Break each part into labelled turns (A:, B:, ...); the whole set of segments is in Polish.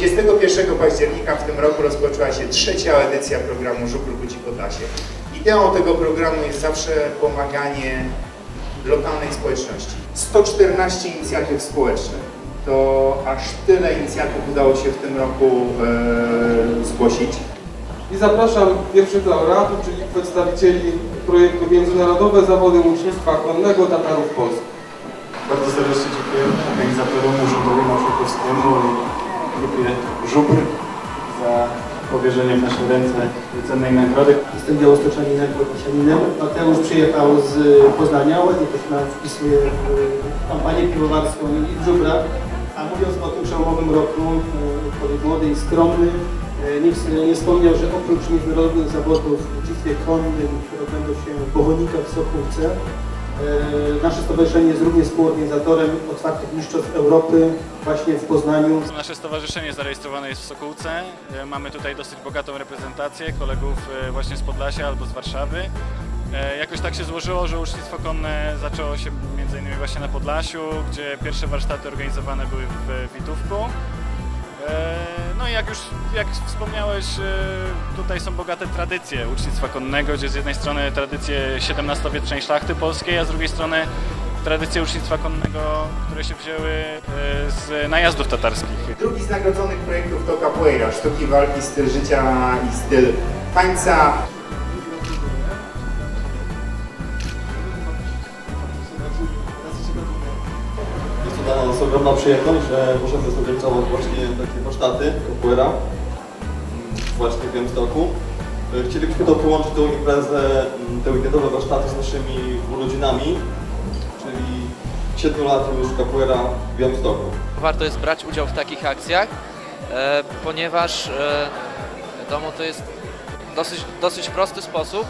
A: 21 października w tym roku rozpoczęła się trzecia edycja programu Żupr Budzi Podlasie. Ideą tego programu jest zawsze pomaganie lokalnej społeczności. 114 inicjatyw społecznych. To aż tyle inicjatyw udało się w tym roku e, zgłosić.
B: I zapraszam pierwszych laureatów, czyli przedstawicieli projektu Międzynarodowe Zawody Łucznictwa Konnego Tatarów Polski.
C: Bardzo serdecznie dziękuję organizatorom Żubrowi Marszałkowskiemu i grupie Żubr za powierzenie w nasze ręce cennej nagrody.
D: Jestem białostoczaninem, podlasianinem. Mateusz przyjechał z Poznania, ładnie też wpisuje w kampanię piwowarską i żubra. A mówiąc o tym przełomowym roku, człowiek młody i skromny, e, nie, nie wspomniał, że oprócz międzynarodowych zawodów w uczestnictwie konnym, które odbędą się w Bohonikach w Sokółce, nasze stowarzyszenie jest również współorganizatorem otwartych mistrzostw Europy właśnie w Poznaniu.
E: Nasze stowarzyszenie zarejestrowane jest w Sokółce. E, Mamy tutaj dosyć bogatą reprezentację kolegów e, właśnie z Podlasia albo z Warszawy. E, Jakoś tak się złożyło, że uczestnictwo konne zaczęło się innymi właśnie na Podlasiu, gdzie pierwsze warsztaty organizowane były w Witówku. E, No i jak już jak wspomniałeś, e, tutaj są bogate tradycje ucznictwa konnego, gdzie z jednej strony tradycje XVII-wiecznej szlachty polskiej, a z drugiej strony tradycje ucznictwa konnego, które się wzięły e, z najazdów tatarskich.
A: Drugi z nagrodzonych projektów to capoeira, sztuki walki, styl życia i styl tańca.
F: Jest ogromna przyjemność, że możemy zorganizować właśnie takie warsztaty capoeira właśnie w Białymstoku. E, Chcielibyśmy to połączyć tą imprezę, te weekendowe warsztaty z naszymi urodzinami, czyli 7 lat już capoeira w Białymstoku.
G: Warto jest brać udział w takich akcjach, e, ponieważ e, wiadomo, to jest dosyć, dosyć prosty sposób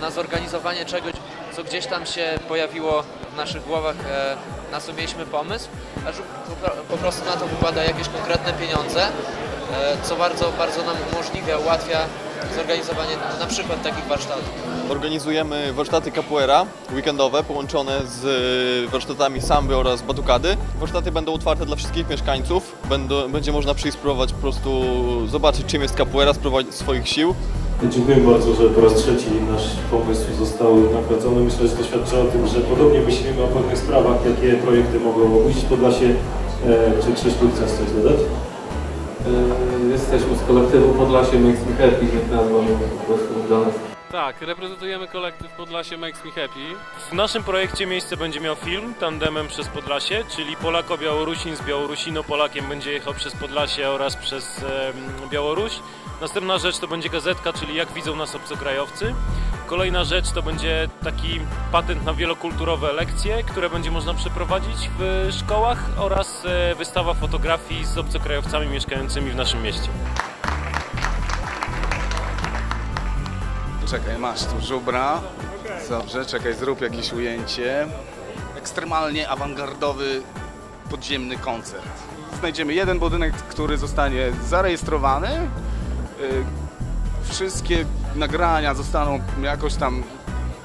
G: na zorganizowanie czegoś, co gdzieś tam się pojawiło w naszych głowach, e, na co mieliśmy pomysł, a że po, prostu na to wykłada jakieś konkretne pieniądze, e, co bardzo, bardzo nam umożliwia, ułatwia zorganizowanie na przykład takich warsztatów.
F: Organizujemy warsztaty capoeira weekendowe połączone z e, warsztatami samby oraz batukady. Warsztaty będą otwarte dla wszystkich mieszkańców. Będzie można przyjść spróbować po prostu zobaczyć czym jest capoeira, spróbować swoich sił.
C: Dziękuję bardzo, że po raz trzeci nasz pomysł został nagrodzony. Myślę, że to świadczy o tym, że podobnie myślimy o pewnych sprawach, jakie projekty mogą ujść w Podlasie. E, Czy Krzysztof chcesz coś dodać?
B: E, Jesteśmy z kolektywu Podlasie Me Happy, niech nazwa po prostu dla nas.
H: Tak, reprezentujemy kolektyw Podlasie Makes Me Happy. W naszym projekcie miejsce będzie miał film tandemem przez Podlasie, czyli Polako-Białorusin z Białorusino-Polakiem będzie jechał przez Podlasie oraz przez em, Białoruś. Następna rzecz to będzie gazetka, czyli jak widzą nas obcokrajowcy. Kolejna rzecz to będzie taki patent na wielokulturowe lekcje, które będzie można przeprowadzić w szkołach oraz e, wystawa fotografii z obcokrajowcami mieszkającymi w naszym mieście.
I: Czekaj, masz tu żubra. Dobrze, czekaj, zrób jakieś ujęcie. Ekstremalnie awangardowy, podziemny koncert. Znajdziemy jeden budynek, który zostanie zarejestrowany. Y, Wszystkie nagrania zostaną jakoś tam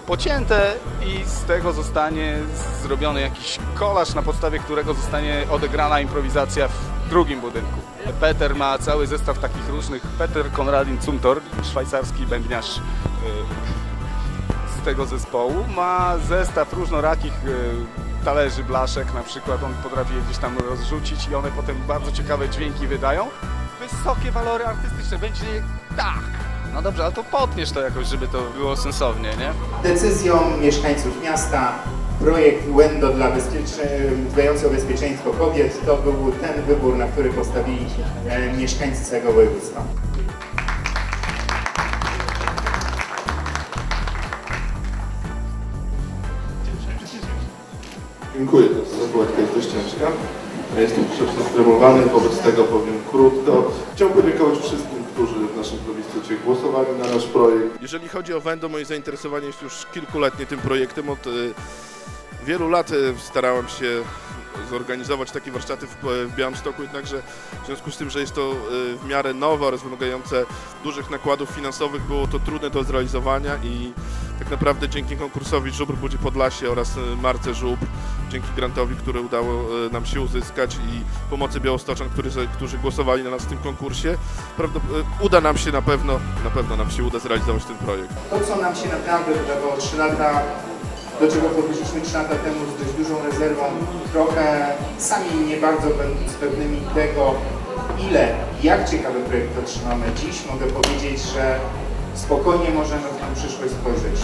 I: pocięte i z tego zostanie zrobiony jakiś kolaż, na podstawie którego zostanie odegrana improwizacja w drugim budynku. Peter ma cały zestaw takich różnych, Peter Konradin Zumthor, szwajcarski bębniarz z tego zespołu, ma zestaw różnorakich y, talerzy, blaszek na przykład, on potrafi je gdzieś tam rozrzucić i one potem bardzo ciekawe dźwięki wydają. Wysokie walory artystyczne, będzie tak. No dobrze, ale to potniesz to jakoś, żeby to było sensownie, nie?
A: Decyzją mieszkańców miasta projekt Wendo dla bezpiecze- dbający o bezpieczeństwo kobiet to był ten wybór, na który postawili e, mieszkańcy całego województwa.
J: Dziękuję, to była jest dość ciężka. Ja Jestem troszeczkę stremowany, wobec tego powiem krótko. Chciałbym podziękować wszystkim, którzy w naszym plebiscycie głosowali na nasz projekt.
K: Jeżeli chodzi o Wendo, moje zainteresowanie jest już kilkuletnie tym projektem. Od e, wielu lat e, starałem się zorganizować takie warsztaty w, Białymstoku, jednakże w związku z tym, że jest to e, w miarę nowe oraz wymagające dużych nakładów finansowych, było to trudne do zrealizowania i tak naprawdę dzięki konkursowi Żubr Budzi Podlasie oraz Marce Żubr, dzięki grantowi, który udało e, nam się uzyskać i pomocy Białostoczan, którzy, którzy głosowali na nas w tym konkursie, e, uda nam się na pewno, na pewno nam się uda zrealizować ten projekt.
A: To, co nam się naprawdę wydawało 3 lata, do czego podeszliśmy 3 lata temu z dość dużą rezerwą, trochę sami nie bardzo będąc pewnymi tego, ile jak ciekawy projekt otrzymamy dziś, mogę powiedzieć, że spokojnie możemy w tę przyszłość spojrzeć.